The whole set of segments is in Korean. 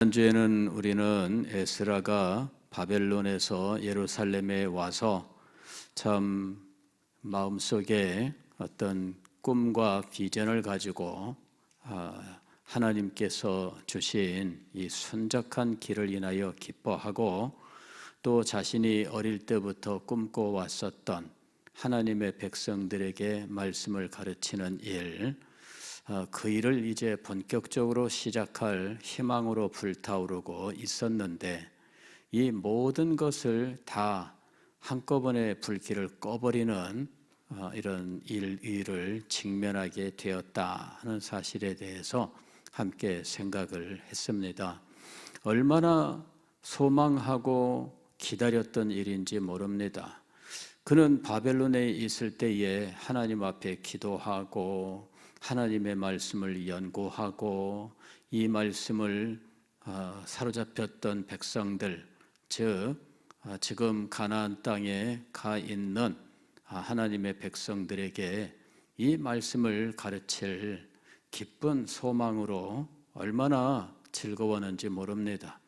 지난주에는 우리는 에스라가 바벨론에서 예루살렘에 와서 참 마음속에 어떤 꿈과 비전을 가지고 아, 하나님께서 주신 이 순적한 길을 인하여 기뻐하고 또 자신이 어릴 때부터 꿈꿔 왔었던 하나님의 백성들에게 말씀을 가르치는 일, 어, 그 일을 이제 본격적으로 시작할 희망으로 불타오르고 있었는데 이 모든 것을 다 한꺼번에 불길을 꺼버리는 어, 이런 일, 일을 직면하게 되었다 하는 사실에 대해서 함께 생각을 했습니다. 얼마나 소망하고 기다렸던 일인지 모릅니다. 그는 바벨론에 있을 때에 하나님 앞에 기도하고 하나님의 말씀을 연구하고 이 말씀을 어, 사로잡혔던 백성들, 즉 어, 지금 가나안 땅에 가 있는 아, 하나님의 백성들에게 이 말씀을 가르칠 기쁜 소망으로 얼마나 즐거웠는지 모릅니다.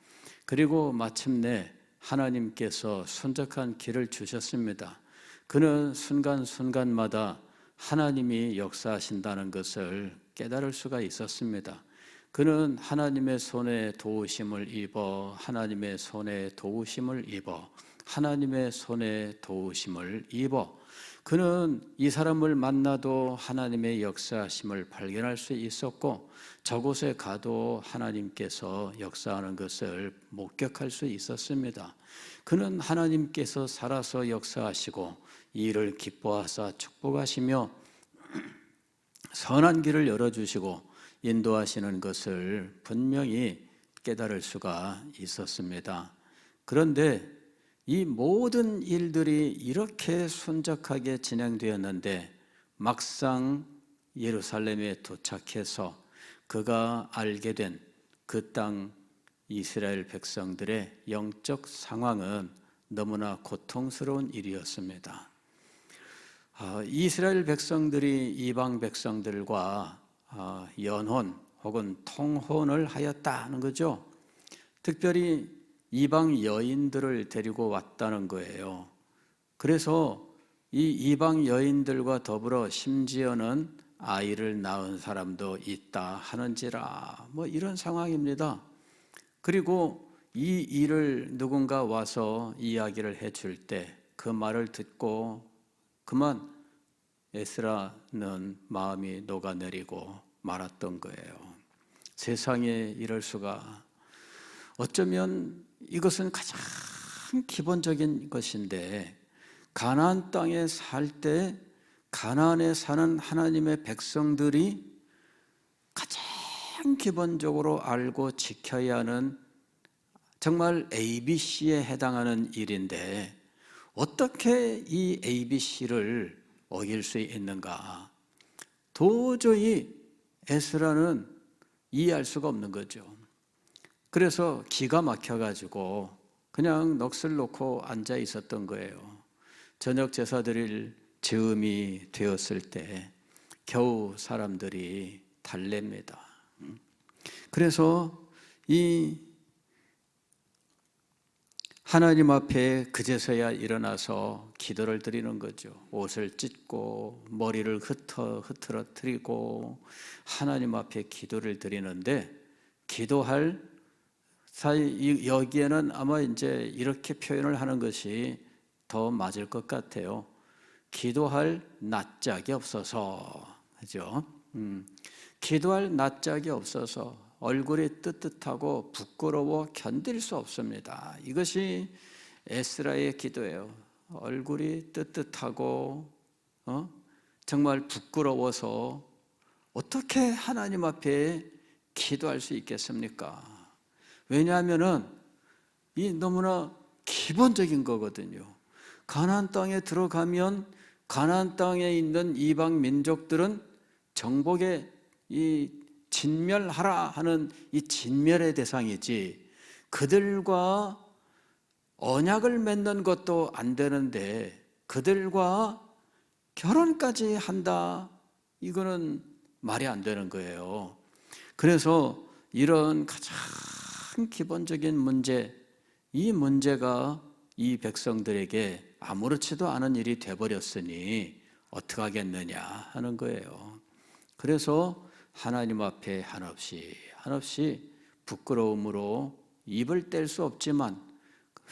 그리고 마침내 하나님께서 순적한 길을 주셨습니다. 그는 순간순간마다 하나님이 역사하신다는 것을 깨달을 수가 있었습니다. 그는 하나님의 손에 도우심을 입어 하나님의 손에 도우심을 입어 하나님의 손에 도우심을 입어 그는 이 사람을 만나도 하나님의 역사하심을 발견할 수 있었고 저곳에 가도 하나님께서 역사하는 것을 목격할 수 있었습니다. 그는 하나님께서 살아서 역사하시고 이를 기뻐하사 축복하시며 선한 길을 열어주시고 인도하시는 것을 분명히 깨달을 수가 있었습니다. 그런데 이 모든 일들이 이렇게 순적하게 진행되었는데 막상 예루살렘에 도착해서 그가 알게 된 그 땅 이스라엘 백성들의 영적 상황은 너무나 고통스러운 일이었습니다. 아, 이스라엘 백성들이 이방 백성들과 아, 연혼 혹은 통혼을 하였다는 거죠. 특별히 이방 여인들을 데리고 왔다는 거예요. 그래서 이 이방 여인들과 더불어 심지어는 아이를 낳은 사람도 있다 하는지라 뭐 이런 상황입니다. 그리고 이 일을 누군가 와서 이야기를 해줄 때 그 말을 듣고 그만 에스라는 마음이 녹아내리고 말았던 거예요. 세상에 이럴 수가 어쩌면 이것은 가장 기본적인 것인데 가나안 땅에 살 때 가나안에 사는 하나님의 백성들이 가장 기본적으로 알고 지켜야 하는 정말 ABC에 해당하는 일인데 어떻게 이 ABC를 어길 수 있는가? 도저히 에스라는 이해할 수가 없는 거죠. 그래서 기가 막혀가지고 그냥 넋을 놓고 앉아 있었던 거예요. 저녁 제사 드릴 즈음이 되었을 때 겨우 사람들이 달랩니다. 그래서 이 하나님 앞에 그제서야 일어나서 기도를 드리는 거죠. 옷을 찢고 머리를 흩어 흐트러뜨리고 하나님 앞에 기도를 드리는데 기도할 사이 여기에는 아마 이제 이렇게 표현을 하는 것이 더 맞을 것 같아요. 기도할 낯짝이 없어서 그죠? 음, 기도할 낯짝이 없어서 얼굴이 뜨뜻하고 부끄러워 견딜 수 없습니다. 이것이 에스라의 기도예요. 얼굴이 뜨뜻하고 어? 정말 부끄러워서 어떻게 하나님 앞에 기도할 수 있겠습니까? 왜냐하면은 이 너무나 기본적인 거거든요. 가나안 땅에 들어가면 가나안 땅에 있는 이방 민족들은 정복의 이 진멸하라 하는 이 진멸의 대상이지 그들과 언약을 맺는 것도 안 되는데 그들과 결혼까지 한다 이거는 말이 안 되는 거예요. 그래서 이런 가장 기본적인 문제, 이 문제가 이 백성들에게 아무렇지도 않은 일이 돼버렸으니 어떻게 하겠느냐 하는 거예요. 그래서 하나님 앞에 한없이 한없이 부끄러움으로 입을 뗄 수 없지만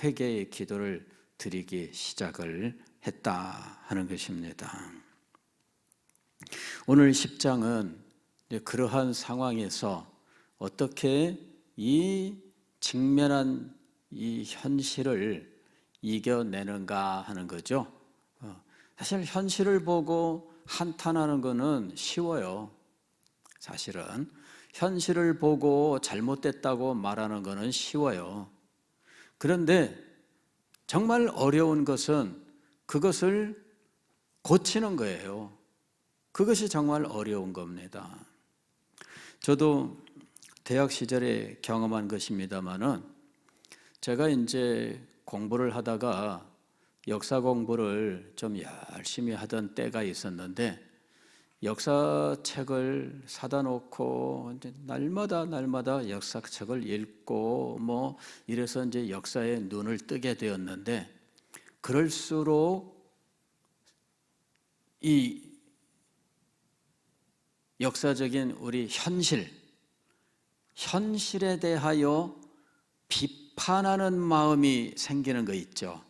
회개의 기도를 드리기 시작을 했다 하는 것입니다. 오늘 10장은 그러한 상황에서 어떻게 이 직면한 이 현실을 이겨내는가 하는 거죠. 어, 사실 현실을 보고 한탄하는 것은 쉬워요. 사실은 현실을 보고 잘못됐다고 말하는 것은 쉬워요. 그런데 정말 어려운 것은 그것을 고치는 거예요. 그것이 정말 어려운 겁니다. 저도 대학 시절에 경험한 것입니다만은 제가 이제 공부를 하다가 역사 공부를 좀 열심히 하던 때가 있었는데 역사책을 사다 놓고 이제 날마다 날마다 역사책을 읽고 뭐 이래서 이제 역사에 눈을 뜨게 되었는데 그럴수록 이 역사적인 우리 현실 현실에 대하여 비판하는 마음이 생기는 거 있죠.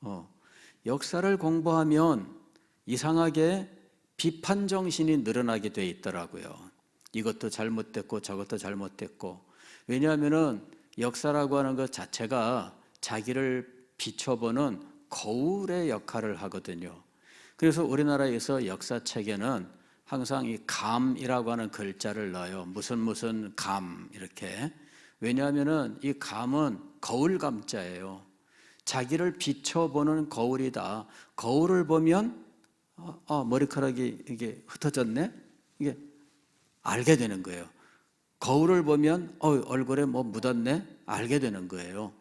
어, 역사를 공부하면 이상하게 비판 정신이 늘어나게 돼 있더라고요. 이것도 잘못됐고 저것도 잘못됐고 왜냐하면은 역사라고 하는 것 자체가 자기를 비춰보는 거울의 역할을 하거든요. 그래서 우리나라에서 역사 책에는 항상 이 감이라고 하는 글자를 넣어요. 무슨 무슨 감 이렇게. 왜냐하면은 이 감은 거울 감자예요. 자기를 비춰보는 거울이다. 거울을 보면 어, 어, 머리카락이 이게 흩어졌네. 이게 알게 되는 거예요. 거울을 보면 어, 얼굴에 뭐 묻었네. 알게 되는 거예요.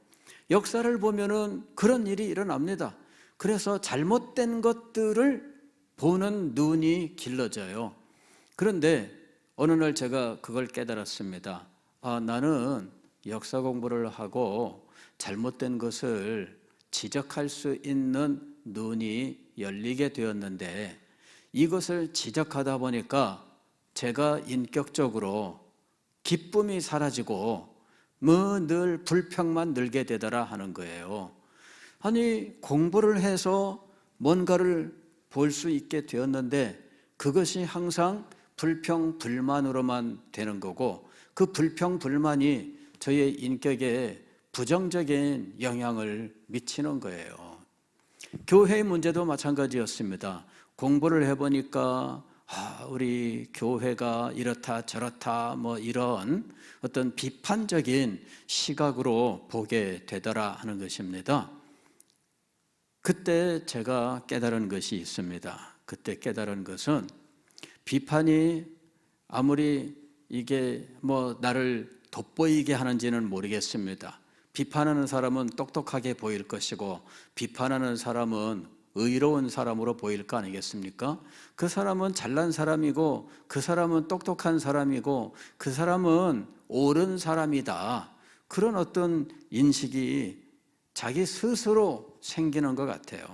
역사를 보면은 그런 일이 일어납니다. 그래서 잘못된 것들을 보는 눈이 길러져요. 그런데 어느 날 제가 그걸 깨달았습니다. 아, 나는 역사 공부를 하고 잘못된 것을 지적할 수 있는 눈이 열리게 되었는데 이것을 지적하다 보니까 제가 인격적으로 기쁨이 사라지고 뭐 늘 불평만 늘게 되더라 하는 거예요. 아니 공부를 해서 뭔가를 볼 수 있게 되었는데 그것이 항상 불평 불만으로만 되는 거고 그 불평 불만이 저의 인격에 부정적인 영향을 미치는 거예요. 교회의 문제도 마찬가지였습니다. 공부를 해보니까 아, 우리 교회가 이렇다 저렇다 뭐 이런 어떤 비판적인 시각으로 보게 되더라 하는 것입니다. 그때 제가 깨달은 것이 있습니다. 그때 깨달은 것은 비판이 아무리 이게 뭐 나를 돋보이게 하는지는 모르겠습니다. 비판하는 사람은 똑똑하게 보일 것이고 비판하는 사람은 의로운 사람으로 보일 거 아니겠습니까? 그 사람은 잘난 사람이고 그 사람은 똑똑한 사람이고 그 사람은 옳은 사람이다. 그런 어떤 인식이 자기 스스로 생기는 것 같아요.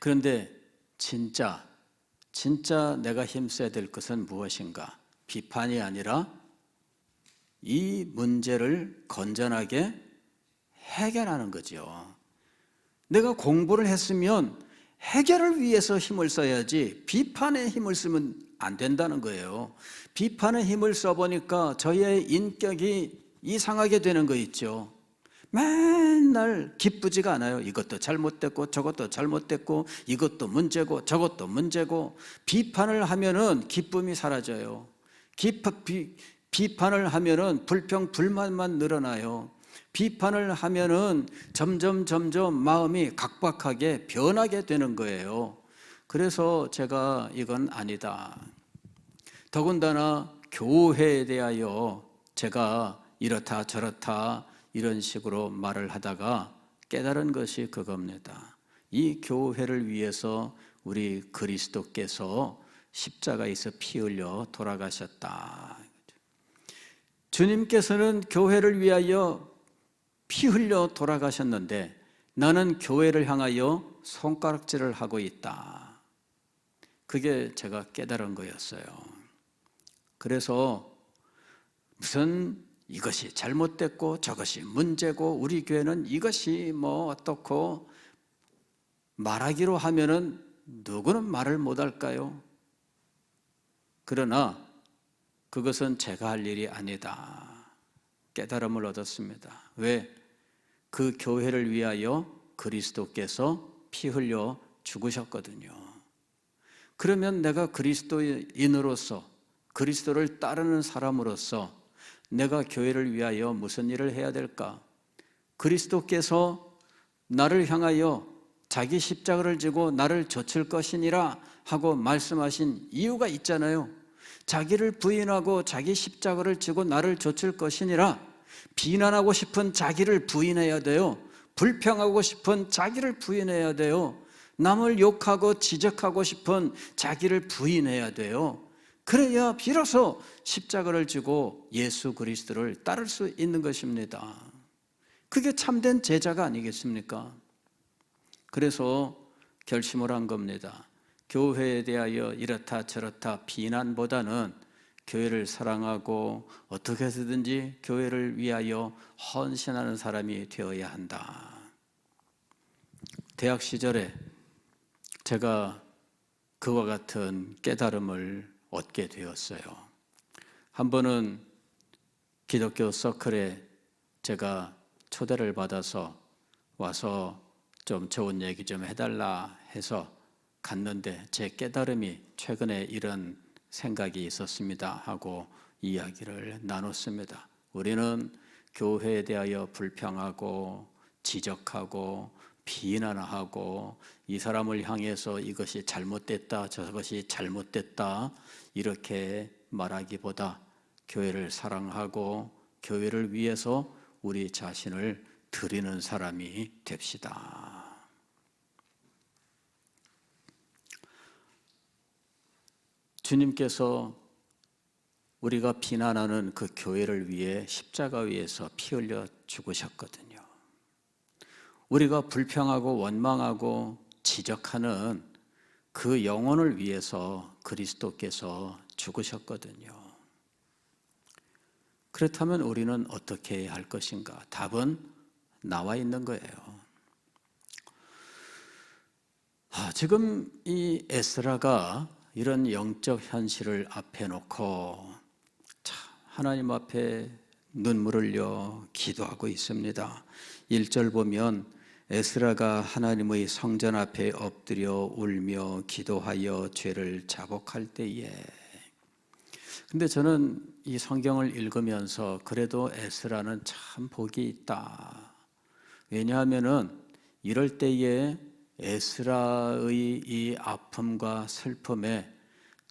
그런데 진짜, 진짜 내가 힘써야 될 것은 무엇인가? 비판이 아니라 이 문제를 건전하게 해결하는 거죠. 내가 공부를 했으면 해결을 위해서 힘을 써야지 비판에 힘을 쓰면 안 된다는 거예요. 비판에 힘을 써보니까 저의 인격이 이상하게 되는 거 있죠. 맨날 기쁘지가 않아요. 이것도 잘못됐고 저것도 잘못됐고 이것도 문제고 저것도 문제고 비판을 하면은 기쁨이 사라져요. 기파, 비, 비판을 하면은 불평 불만만 늘어나요. 비판을 하면은 점점 점점 마음이 각박하게 변하게 되는 거예요. 그래서 제가 이건 아니다. 더군다나 교회에 대하여 제가 이렇다 저렇다 이런 식으로 말을 하다가 깨달은 것이 그겁니다. 이 교회를 위해서 우리 그리스도께서 십자가에서 피 흘려 돌아가셨다. 주님께서는 교회를 위하여 피 흘려 돌아가셨는데 나는 교회를 향하여 손가락질을 하고 있다. 그게 제가 깨달은 거였어요. 그래서 무슨 이것이 잘못됐고 저것이 문제고 우리 교회는 이것이 뭐 어떻고 말하기로 하면은 누구는 말을 못 할까요? 그러나 그것은 제가 할 일이 아니다. 깨달음을 얻었습니다. 왜? 그 교회를 위하여 그리스도께서 피 흘려 죽으셨거든요. 그러면 내가 그리스도인으로서 그리스도를 따르는 사람으로서 내가 교회를 위하여 무슨 일을 해야 될까? 그리스도께서 나를 향하여 자기 십자가를 지고 나를 젖힐 것이니라 하고 말씀하신 이유가 있잖아요. 자기를 부인하고 자기 십자가를 지고 나를 젖힐 것이니라 비난하고 싶은 자기를 부인해야 돼요. 불평하고 싶은 자기를 부인해야 돼요. 남을 욕하고 지적하고 싶은 자기를 부인해야 돼요. 그래야 비로소 십자가를 지고 예수 그리스도를 따를 수 있는 것입니다. 그게 참된 제자가 아니겠습니까? 그래서 결심을 한 겁니다. 교회에 대하여 이렇다 저렇다 비난보다는 교회를 사랑하고 어떻게 해서든지 교회를 위하여 헌신하는 사람이 되어야 한다. 대학 시절에 제가 그와 같은 깨달음을 얻게 되었어요. 한 번은 기독교 서클에 제가 초대를 받아서 와서 좀 좋은 얘기 좀 해달라 해서 갔는데 제 깨달음이 최근에 이런 생각이 있었습니다 하고 이야기를 나눴습니다. 우리는 교회에 대하여 불평하고 지적하고 비난하고 이 사람을 향해서 이것이 잘못됐다 저것이 잘못됐다 이렇게 말하기보다 교회를 사랑하고 교회를 위해서 우리 자신을 드리는 사람이 됩시다. 주님께서 우리가 비난하는 그 교회를 위해 십자가 위에서 피 흘려 죽으셨거든요. 우리가 불평하고 원망하고 지적하는 그 영혼을 위해서 그리스도께서 죽으셨거든요. 그렇다면 우리는 어떻게 할 것인가? 답은 나와 있는 거예요. 아, 지금 이 에스라가 이런 영적 현실을 앞에 놓고 하나님 앞에 눈물을 흘려 기도하고 있습니다. 1절 보면 에스라가 하나님의 성전 앞에 엎드려 울며 기도하여 죄를 자복할 때에 근데 저는 이 성경을 읽으면서 그래도 에스라는 참 복이 있다. 왜냐하면은 이럴 때에 에스라의 이 아픔과 슬픔에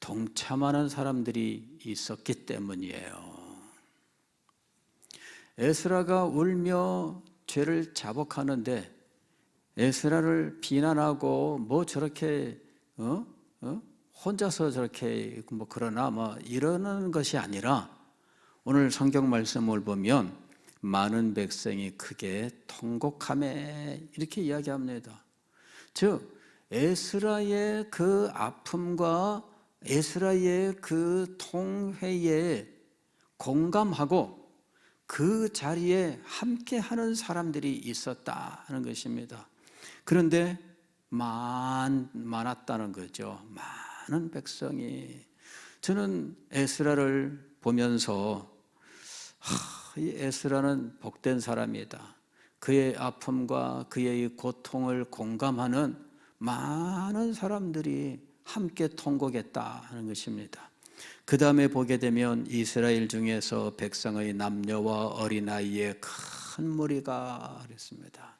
동참하는 사람들이 있었기 때문이에요. 에스라가 울며 죄를 자복하는데 에스라를 비난하고 뭐 저렇게 어? 어? 혼자서 저렇게 뭐 그러나 뭐 이러는 것이 아니라 오늘 성경 말씀을 보면 많은 백성이 크게 통곡함에 이렇게 이야기합니다. 즉 에스라의 그 아픔과 에스라의 그 통회에 공감하고 그 자리에 함께 하는 사람들이 있었다 하는 것입니다. 그런데 많, 많았다는 거죠. 많은 백성이. 저는 에스라를 보면서, 하, 이 에스라는 복된 사람이다. 그의 아픔과 그의 고통을 공감하는 많은 사람들이 함께 통곡했다 하는 것입니다. 그 다음에 보게 되면 이스라엘 중에서 백성의 남녀와 어린아이의 큰 무리가 그랬습니다.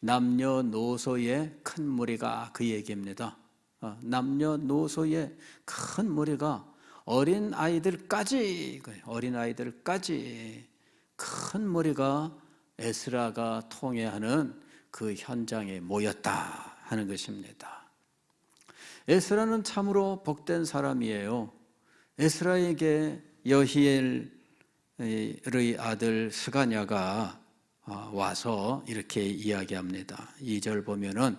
남녀노소의 큰 무리가 그 얘기입니다. 어, 남녀노소의 큰 무리가 어린 아이들까지 어린 아이들까지 큰 무리가 에스라가 통해하는 그 현장에 모였다 하는 것입니다. 에스라는 참으로 복된 사람이에요. 에스라에게 여히엘 아들 스가냐가 아, 와서 이렇게 이야기합니다. 2절 보면은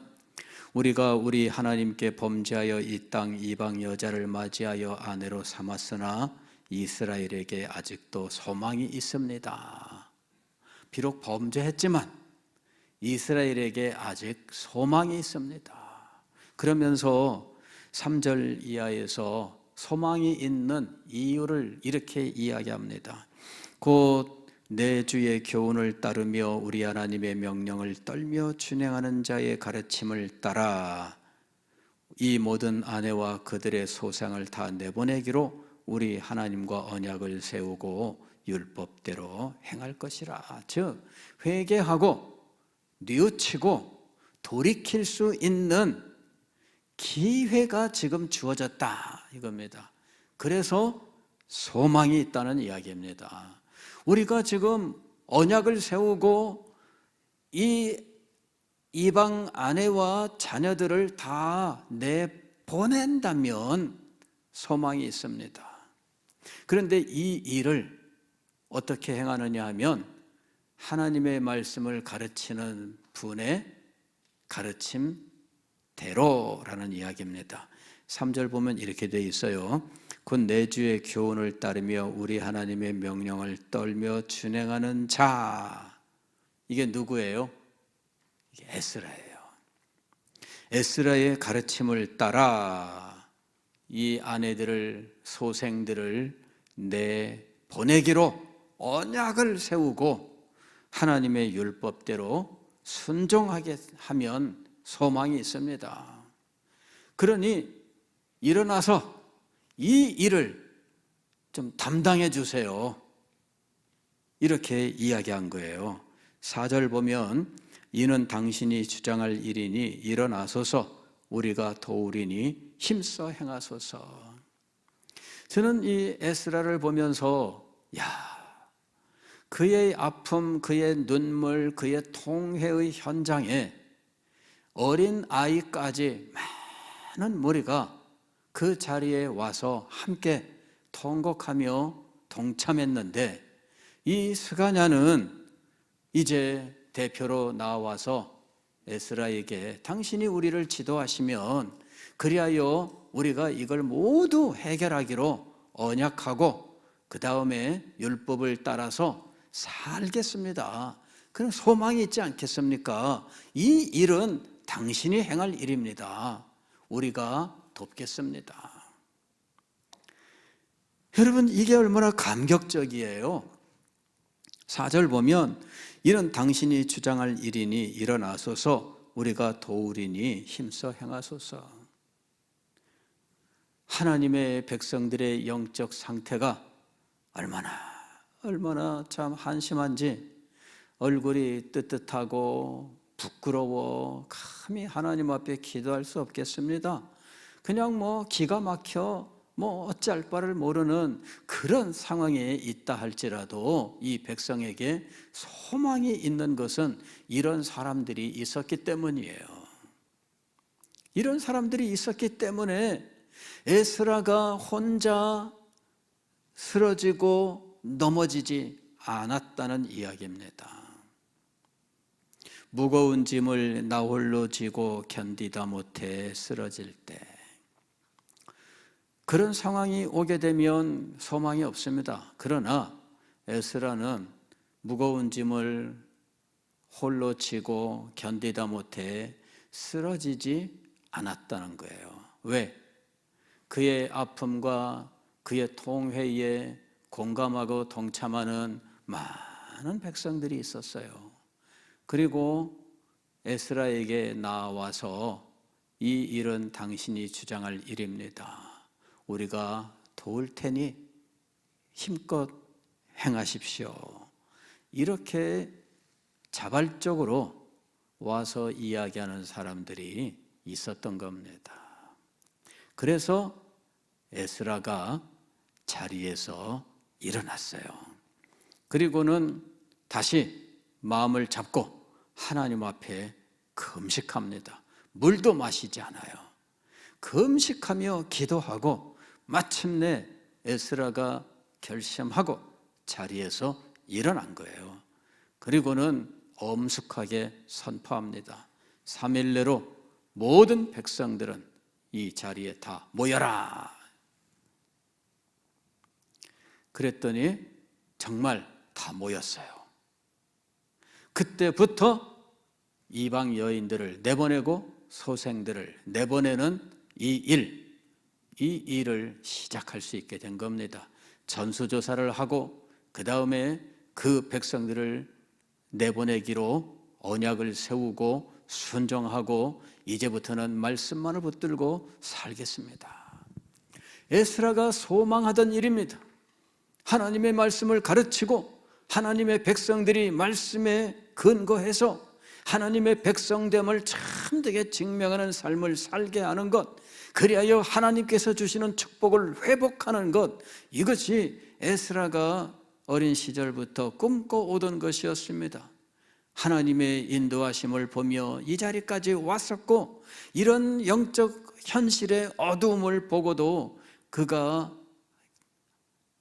우리가 우리 하나님께 범죄하여 이 땅 이방 여자를 맞이하여 아내로 삼았으나 이스라엘에게 아직도 소망이 있습니다. 비록 범죄했지만 이스라엘에게 아직 소망이 있습니다. 그러면서 3절 이하에서 소망이 있는 이유를 이렇게 이야기합니다. 곧 내 주의 교훈을 따르며 우리 하나님의 명령을 떨며 준행하는 자의 가르침을 따라 이 모든 아내와 그들의 소상을 다 내보내기로 우리 하나님과 언약을 세우고 율법대로 행할 것이라. 즉 회개하고 뉘우치고 돌이킬 수 있는 기회가 지금 주어졌다 이겁니다. 그래서 소망이 있다는 이야기입니다. 우리가 지금 언약을 세우고 이 이방 아내와 자녀들을 다 내보낸다면 소망이 있습니다. 그런데 이 일을 어떻게 행하느냐 하면 하나님의 말씀을 가르치는 분의 가르침대로라는 이야기입니다. 3절 보면 이렇게 되어 있어요. 곧내 주의 교훈을 따르며 우리 하나님의 명령을 떨며 준행하는 자. 이게 누구예요? 이게 에스라예요. 에스라의 가르침을 따라 이 아내들을 소생들을 내 보내기로 언약을 세우고 하나님의 율법대로 순종하게 하면 소망이 있습니다. 그러니 일어나서 이 일을 좀 담당해 주세요. 이렇게 이야기한 거예요. 4절 보면 이는 당신이 주장할 일이니 일어나소서 우리가 도우리니 힘써 행하소서. 저는 이 에스라를 보면서 야 그의 아픔, 그의 눈물, 그의 통회의 현장에 어린 아이까지 많은 무리가 그 자리에 와서 함께 통곡하며 동참했는데 이 스가냐는 이제 대표로 나와서 에스라에게 당신이 우리를 지도하시면 그리하여 우리가 이걸 모두 해결하기로 언약하고 그 다음에 율법을 따라서 살겠습니다. 그런 소망이 있지 않겠습니까? 이 일은 당신이 행할 일입니다. 우리가 돕겠습니다. 여러분, 이게 얼마나 감격적이에요. 4절 보면 이는 당신이 주장할 일이니 일어나소서 우리가 도우리니 힘써 행하소서. 하나님의 백성들의 영적 상태가 얼마나 얼마나 참 한심한지 얼굴이 뜨뜻하고 부끄러워 감히 하나님 앞에 기도할 수 없겠습니다. 그냥 뭐 기가 막혀 뭐 어찌할 바를 모르는 그런 상황에 있다 할지라도 이 백성에게 소망이 있는 것은 이런 사람들이 있었기 때문이에요. 이런 사람들이 있었기 때문에 에스라가 혼자 쓰러지고 넘어지지 않았다는 이야기입니다. 무거운 짐을 나 홀로 지고 견디다 못해 쓰러질 때 그런 상황이 오게 되면 소망이 없습니다. 그러나 에스라는 무거운 짐을 홀로 지고 견디다 못해 쓰러지지 않았다는 거예요. 왜? 그의 아픔과 그의 통회에 공감하고 동참하는 많은 백성들이 있었어요. 그리고 에스라에게 나와서 이 일은 당신이 주장할 일입니다. 우리가 도울 테니 힘껏 행하십시오. 이렇게 자발적으로 와서 이야기하는 사람들이 있었던 겁니다. 그래서 에스라가 자리에서 일어났어요. 그리고는 다시 마음을 잡고 하나님 앞에 금식합니다. 물도 마시지 않아요. 금식하며 기도하고 마침내 에스라가 결심하고 자리에서 일어난 거예요. 그리고는 엄숙하게 선포합니다. 3일 내로 모든 백성들은 이 자리에 다 모여라. 그랬더니 정말 다 모였어요. 그때부터 이방 여인들을 내보내고 소생들을 내보내는 이 일, 이 일을 시작할 수 있게 된 겁니다. 전수조사를 하고 그 다음에 그 백성들을 내보내기로 언약을 세우고 순종하고 이제부터는 말씀만을 붙들고 살겠습니다. 에스라가 소망하던 일입니다. 하나님의 말씀을 가르치고 하나님의 백성들이 말씀에 근거해서 하나님의 백성됨을 참되게 증명하는 삶을 살게 하는 것, 그리하여 하나님께서 주시는 축복을 회복하는 것, 이것이 에스라가 어린 시절부터 꿈꿔오던 것이었습니다. 하나님의 인도하심을 보며 이 자리까지 왔었고, 이런 영적 현실의 어두움을 보고도 그가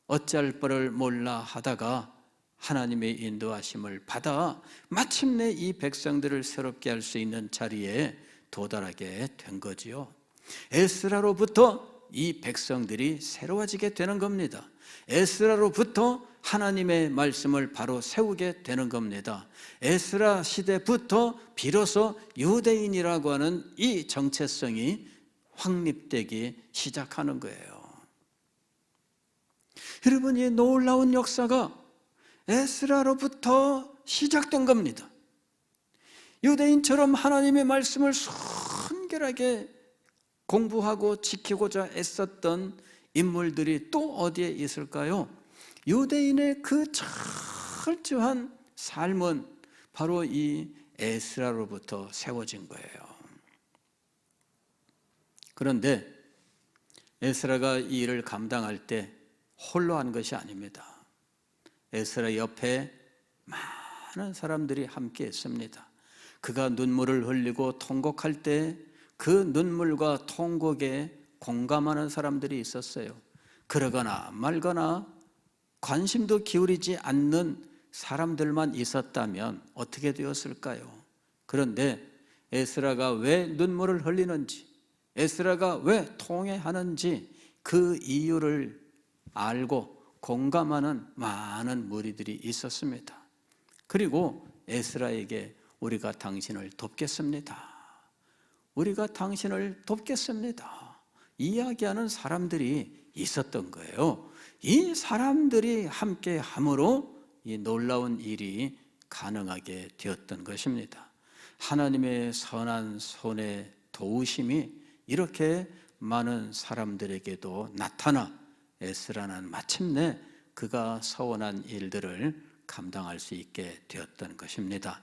어찌할 바를 몰라 하다가 하나님의 인도하심을 받아 마침내 이 백성들을 새롭게 할 수 있는 자리에 도달하게 된 거지요. 에스라로부터 이 백성들이 새로워지게 되는 겁니다. 에스라로부터 하나님의 말씀을 바로 세우게 되는 겁니다. 에스라 시대부터 비로소 유대인이라고 하는 이 정체성이 확립되기 시작하는 거예요. 여러분, 이 놀라운 역사가 에스라로부터 시작된 겁니다. 유대인처럼 하나님의 말씀을 순결하게 공부하고 지키고자 애썼던 인물들이 또 어디에 있을까요? 유대인의 그 철저한 삶은 바로 이 에스라로부터 세워진 거예요. 그런데 에스라가 이 일을 감당할 때 홀로 한 것이 아닙니다. 에스라 옆에 많은 사람들이 함께 했습니다. 그가 눈물을 흘리고 통곡할 때 그 눈물과 통곡에 공감하는 사람들이 있었어요. 그러거나 말거나 관심도 기울이지 않는 사람들만 있었다면 어떻게 되었을까요? 그런데 에스라가 왜 눈물을 흘리는지, 에스라가 왜 통회하는지 그 이유를 알고 공감하는 많은 무리들이 있었습니다. 그리고 에스라에게 우리가 당신을 돕겠습니다. 우리가 당신을 돕겠습니다. 이야기하는 사람들이 있었던 거예요. 이 사람들이 함께 함으로 이 놀라운 일이 가능하게 되었던 것입니다. 하나님의 선한 손의 도우심이 이렇게 많은 사람들에게도 나타나 에스라는 마침내 그가 서원한 일들을 감당할 수 있게 되었던 것입니다.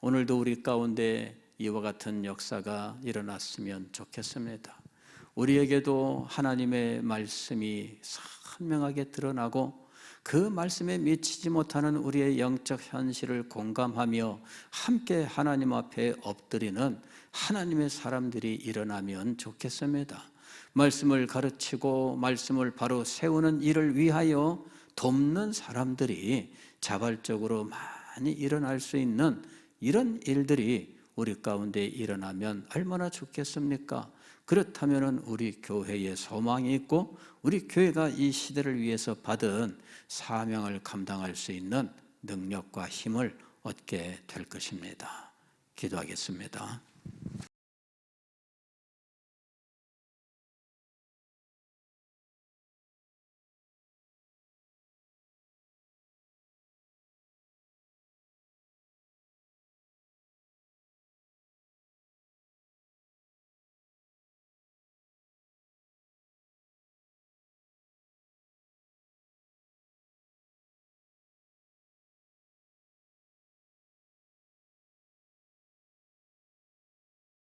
오늘도 우리 가운데 이와 같은 역사가 일어났으면 좋겠습니다. 우리에게도 하나님의 말씀이 선명하게 드러나고 그 말씀에 미치지 못하는 우리의 영적 현실을 공감하며 함께 하나님 앞에 엎드리는 하나님의 사람들이 일어나면 좋겠습니다. 말씀을 가르치고 말씀을 바로 세우는 일을 위하여 돕는 사람들이 자발적으로 많이 일어날 수 있는 이런 일들이 우리 가운데 일어나면 얼마나 좋겠습니까? 그렇다면 우리 교회에 소망이 있고 우리 교회가 이 시대를 위해서 받은 사명을 감당할 수 있는 능력과 힘을 얻게 될 것입니다. 기도하겠습니다.